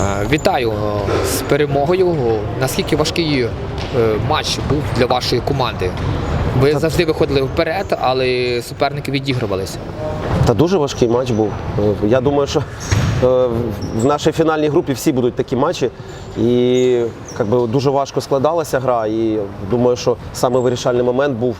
Е, Вітаю е, з перемогою. Наскільки важкий е, матч був для вашої команди? Ви завжди виходили вперед, але суперники відігрувалися. Та дуже важкий матч був. Я думаю, що в нашій фінальній групі всі будуть такі матчі. І би, дуже важко складалася гра. І думаю, що саме вирішальний момент був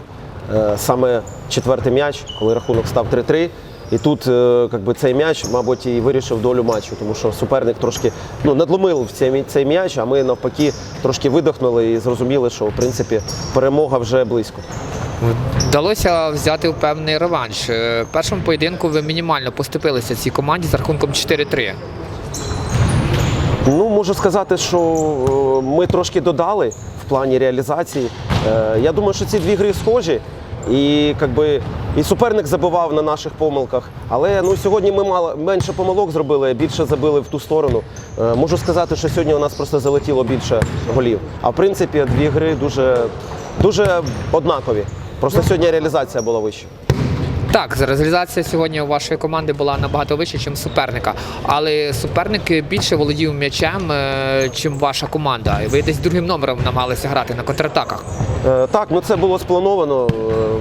саме четвертий м'яч, коли рахунок став 3-3. І тут е, би, цей м'яч, мабуть, і вирішив долю матчу, тому що суперник трошки ну, надломив цей, цей м'яч, а ми навпаки трошки видихнули і зрозуміли, що в принципі перемога вже близько. Вдалося взяти певний реванш. Е, В першому поєдинку ви мінімально поступилися цій команді з рахунком 4-3. Ну, можу сказати, що е, ми трошки додали в плані реалізації. Я думаю, що ці дві гри схожі. І, як би, і суперник забивав на наших помилках. Але ну, сьогодні ми мало, менше помилок зробили, більше забили в ту сторону. Е, Можу сказати, що сьогодні у нас просто залетіло більше голів. А в принципі, дві гри дуже, дуже однакові. Просто сьогодні реалізація була вища. Так, реалізація сьогодні у вашої команди була набагато вища, ніж суперника. Але суперник більше володів м'ячем, е, чим ваша команда. Ви десь другим номером намагалися грати на контратаках. Е, Так, ну це було сплановано. Е,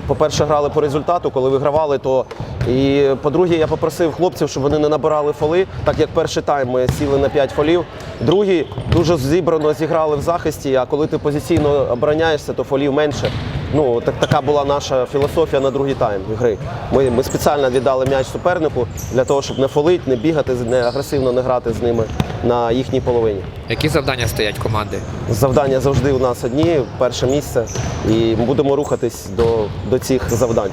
По-перше, грали по результату, коли вигравали, то і по-друге, я попросив хлопців, щоб вони не набирали фоли, так як перший тайм ми сіли на 5 фолів. Другий дуже зібрано зіграли в захисті, а коли ти позиційно обороняєшся, то фолів менше. Ну, так, така була наша філософія на другий тайм гри. Ми, ми спеціально віддали м'яч супернику для того, щоб не фолити, не бігати, не агресивно не грати з ними на їхній половині. Які завдання стоять команди? Завдання завжди у нас одні, перше місце, і будемо рухатись до, до цих завдань.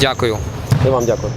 Дякую. І вам дякую.